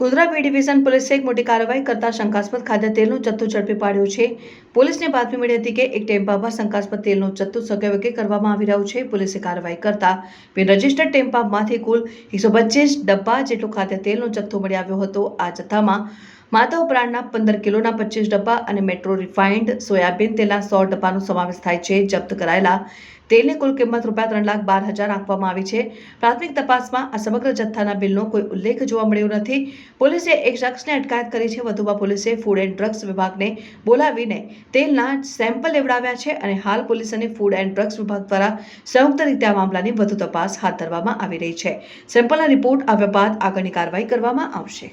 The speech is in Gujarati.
ગોધરા બી ડિવિઝન પોલીસે એક મોટી કાર્યવાહી કરતા શંકાસ્પદ ખાદ્ય તેલનો જથ્થો ઝડપી પાડ્યો છે. પોલીસને બાતમી મળી હતી કે એક ટેમ્પામાં શંકાસ્પદ તેલનો જથ્થો સગેવગે કરવામાં આવી રહ્યો છે. પોલીસે કાર્યવાહી કરતા બિન રજિસ્ટર્ડ ટેમ્પામાંથી કુલ એકસો પચીસ ડબ્બા જેટલો ખાદ્ય તેલનો જથ્થો મળી આવ્યો હતો. આ જથ્થામાં માધવ બ્રાન્ડના પંદર કિલોના પચીસ ડબ્બા અને મેટ્રો રિફાઇન્ડ સોયાબીન તેલના સો ડબ્બાનો સમાવેશ થાય છે. જપ્ત કરાયેલા તેલની કુલ કિંમત રૂપિયા ત્રણ લાખ બાર હજાર આપવામાં આવી છે. પ્રાથમિક તપાસમાં આ સમગ્ર જથ્થાના બિલનો કોઈ ઉલ્લેખ જોવા મળ્યો નથી. પોલીસે એક શખ્સને અટકાયત કરી છે. વધુમાં પોલીસે ફૂડ એન્ડ ડ્રગ્સ વિભાગને બોલાવીને તેલના સેમ્પલ લેવડાવ્યા છે અને હાલ પોલીસ અને ફૂડ એન્ડ ડ્રગ્સ વિભાગ દ્વારા સંયુક્ત રીતે આ મામલાની વધુ તપાસ હાથ ધરવામાં આવી રહી છે. સેમ્પલના રિપોર્ટ આવ્યા બાદ આગળની કાર્યવાહી કરવામાં આવશે.